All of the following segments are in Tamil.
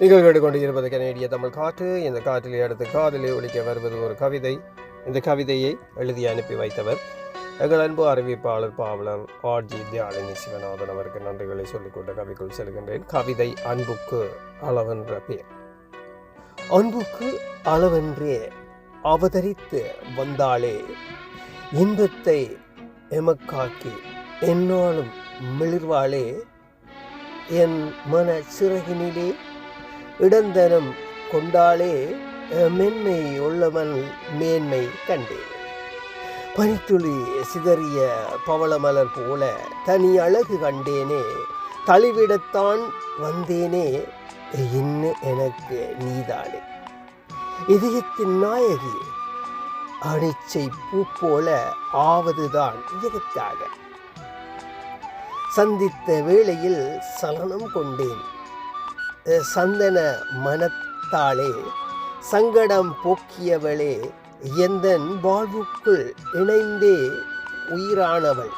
நீங்கள் கேட்டுக்கொண்டு இருப்பது கனேடிய தமிழ் காற்று. இந்த காற்றிலே அடுத்து காதலே ஒழிக்க வருவது ஒரு கவிதை. இந்த கவிதையை எழுதி அனுப்பி வைத்தவர் எங்கள் அன்பு அறிவிப்பாளர் பாவலர் ஆர்ஜி தியாலினி சிவநாதன் அவருக்கு நன்றிகளை சொல்லிக்கொண்ட கவிக்குள் செல்கின்றேன். கவிதை அன்புக்கு அளவென்ற பேர். அன்புக்கு அளவென்றே அவதரித்து வந்தாளே. இன்பத்தை எமக்காக்கி என்னாலும் மிளிர்வாளே. என் மன சிறகினிலே இடந்தனம் கொண்டாலே மென்மை உள்ளவன் மேன்மை கண்டேன் பனித்துளி சிதறிய பவளமலர் போல தனி அழகு கண்டேனே தளிவிடத்தான் வந்தேனே இன்ன எனக்கு நீதானே. இதயத்தின் நாயகி அனிச்சை பூ போல ஆவதுதான் இதற்காக சந்தித்த வேளையில் சலனம் கொண்டேன். சந்தன மனத்தாலே சங்கடம் போக்கியவளே எந்தன் வாழ்வுக்குள் இணைந்தே உயிரானவள்.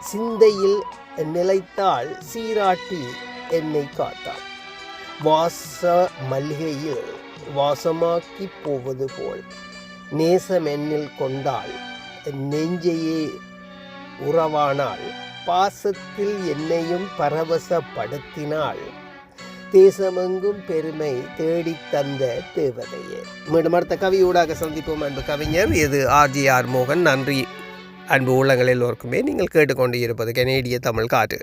சிந்தையில் நிலைத்தாள் சீராட்டி என்னை காத்தாள். வாச மல்லிகையில் வாசமாக்கி போவது போல் நேசம் என்னில் கொண்டாள் நெஞ்சையே உறவானாள். பாசத்தில் என்னையும் பரவசப்படுத்தினாள். தேசமெங்கும் பெருமை தேடித் தந்த தேவதையே. மீண்டும் அடுத்த கவியூடாக சந்திப்போம் அன்பு கவிஞர். இது ஆர்ஜிஆர் மோகன். நன்றி. அன்பு உள்ளங்கள் எல்லோருக்குமே நீங்கள் கேட்டுக்கொண்டு இருப்பது கனேடிய தமிழ் காற்று.